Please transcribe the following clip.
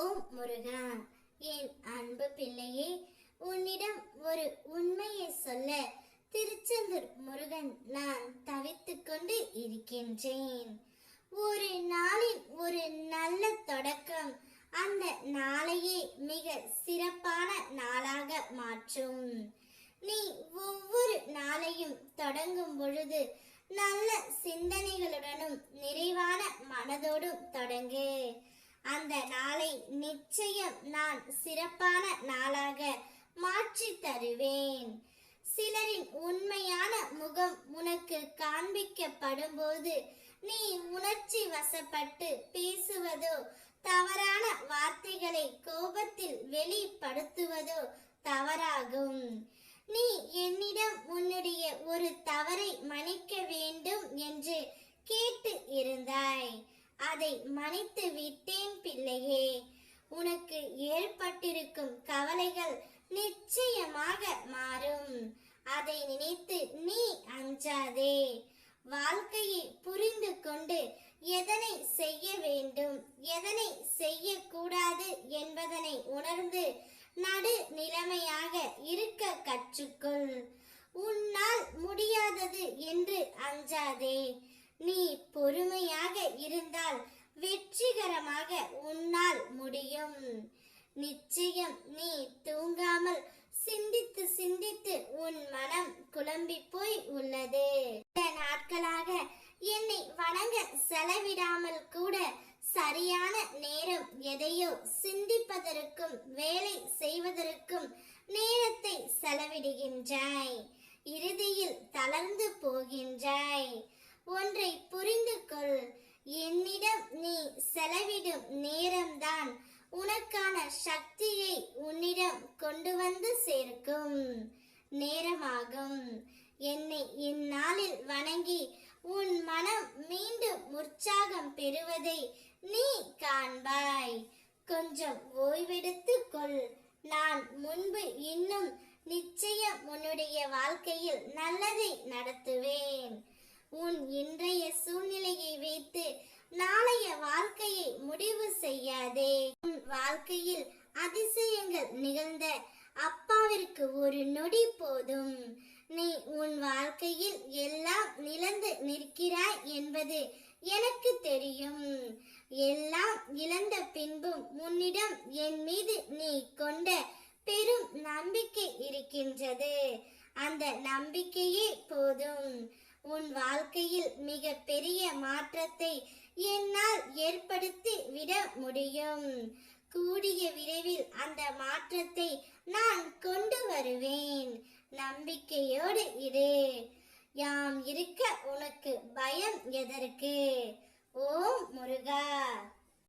ஓம் முருகா என் அன்பு பிள்ளையே உன்னிடம் ஒரு உண்மையை சொல்ல திருச்செந்தூர் முருகன் நான் தவித்து கொண்டு இருக்கின்றேன். ஒரு நாளின் ஒரு நல்ல தொடக்கம் அந்த நாளையே மிக சிறப்பான நாளாக மாற்றும். நீ ஒவ்வொரு நாளையும் தொடங்கும் பொழுது நல்ல சிந்தனைகளுடனும் நிறைவான மனதோடும் தொடங்கு. அந்த நாளை நிச்சயம் நான் சிறப்பான நாளாக மாற்றி தருவேன். சிலரின் உண்மையான முகம் உனக்கு காண்பிக்கப்படும் போது நீ உணர்ச்சி வசப்பட்டு பேசுவதோ தவறான வார்த்தைகளை கோபத்தில் வெளிப்படுத்துவதோ தவறாகும். நீ என்னிடம் உன்னுடைய ஒரு தவறை மன்னிக்க வேண்டும் என்று கேட்டு இருந்தாய். அதை மன்னித்து விட்டேன் பிள்ளையே. உனக்கு ஏற்பட்டிருக்கும் கவலைகள் நிச்சயமாக மாறும். அதை நினைத்து நீ அஞ்சாதே. வாழ்க்கையை புரிந்து கொண்டு எதனை செய்ய வேண்டும் எதனை செய்யக்கூடாது என்பதனை உணர்ந்து நடு நிலைமையாக இருக்க கற்றுக்கொள். உன்னால் முடியாதது என்று அஞ்சாதே. நீ பொறுமையாக இருந்தால் வெற்றிகரமாக உன்னால் முடியும். நிச்சயம் நீ தூங்காமல் சிந்தித்து சிந்தித்து உன் மனம் குழம்பி போய் உள்ளது. சில நாட்களாக என்னை வணங்க செலவிடாமல் கூட சரியான நேரம் எதையோ சிந்திப்பதற்கும் வேலை செய்வதற்கும் நேரத்தை செலவிடுகின்றாய். இறுதியில் தளர்ந்து போகின்றாய். ஒன்றை புரிந்து கொள் என்னிடம் நீ செலவிடும் நேரம்தான் உனக்கான சக்தியை உன்னிடம் கொண்டு வந்து சேர்க்கும். நேரமாகும். என்னை இந்நாளில் வணங்கி உன் மனம் மீண்டும் உற்சாகம் பெறுவதை நீ காண்பாய். கொஞ்சம் ஓய்வெடுத்து கொள். நான் முன்பு இன்னும் நிச்சயம் உன்னுடைய வாழ்க்கையில் நல்லதை நடத்துவேன். உன் இன்றைய சூழ்நிலையை வைத்து நாளைய வாழ்க்கையை முடிவு செய்யாதே. உன் வாழ்க்கையில் அதிசயங்கள் நிகழ்ந்த அப்பாவிற்கு ஒரு நொடி போதும். நீ உன் வாழ்க்கையில் எல்லாம் நிலந்து நிற்கிறாய் என்பது எனக்கு தெரியும். எல்லாம் இழந்த பின்பும் உன்னிடம் என் மீது நீ கொண்ட பெரும் நம்பிக்கை இருக்கின்றது. அந்த நம்பிக்கையே போதும். உன் வாழ்க்கையில் மிக பெரிய மாற்றத்தை என்னால் ஏற்படுத்தி விட முடியும். கூடிய விரைவில் அந்த மாற்றத்தை நான் கொண்டு வருவேன். நம்பிக்கையோடு இரு. யாம் இருக்க உனக்கு பயம் எதற்கு? ஓம் முருகா!